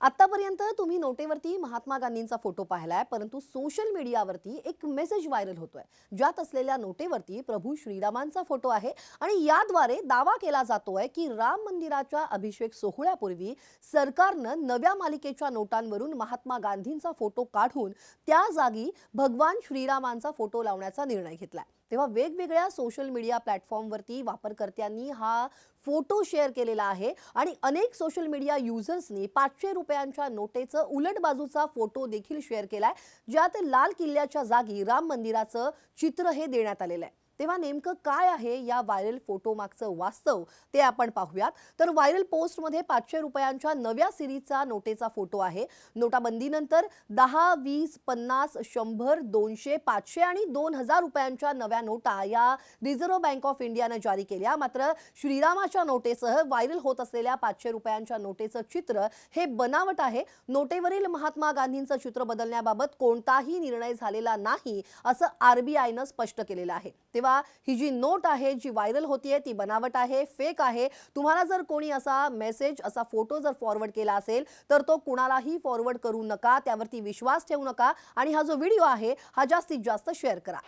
आतापर्यंत तुम्ही नोटेवरती महात्मा गांधींचा फोटो पाहिलाय परंतु सोशल मीडियावरती एक मेसेज व्हायरल होतोय. ज्यात असलेल्या नोटेवरती प्रभू श्रीरामांचा फोटो आहे आणि याद्वारे दावा केला जातोय की राम मंदिराच्या अभिषेक सोहळ्यापूर्वी सरकारनं नव्या मालिकेच्या नोटांवरून महात्मा गांधींचा फोटो काढून त्या जागी भगवान श्रीरामांचा फोटो लावण्याचा निर्णय घेतलाय. तेव्हा वेगवेगळ्या सोशल मीडिया प्लॅटफॉर्मवरती वापरकर्त्यांनी हा फोटो शेअर केलेला आहे आणि अनेक सोशल मीडिया युजर्सनी पाचशे रुपयांच्या नोटेचं उलट बाजूचा फोटो देखील शेअर केलाय ज्यात लाल किल्ल्याच्या जागी राम मंदिराचं चित्र हे देण्यात आलेलं आहे. तेव्हा नेमकं काय आहे या व्हायरल फोटो मागचं वास्तव ते आपण पाहूयात. तर व्हायरल पोस्टमध्ये पाचशे रुपयांच्या नव्या सिरीजचा नोटेचा फोटो आहे. नोटाबंदीनंतर दहा वीस पन्नास शंभर दोनशे पाचशे आणि दोन हजार रुपयांच्या नव्या नोटा या रिझर्व्ह बँक ऑफ इंडियानं जारी केल्या. मात्र श्रीरामाच्या नोटेसह व्हायरल होत असलेल्या पाचशे रुपयांच्या नोटेचं चित्र हे बनावट आहे. नोटेवरील महात्मा गांधींचं चित्र बदलण्याबाबत कोणताही निर्णय झालेला नाही असं आरबीआयनं स्पष्ट केलेलं आहे. तेव्हा तेव्हा ही जी नोट आहे जी व्हायरल होतीये ती बनावट आहे फेक आहे. तुम्हाला जर कोणी असा मेसेज असा फोटो जर फॉरवर्ड केला असेल तर तो कुणालाही फॉरवर्ड करू नका त्यावरती विश्वास ठेवू नका आणि हा जो व्हिडिओ आहे हा जास्तीत जास्त शेअर करा.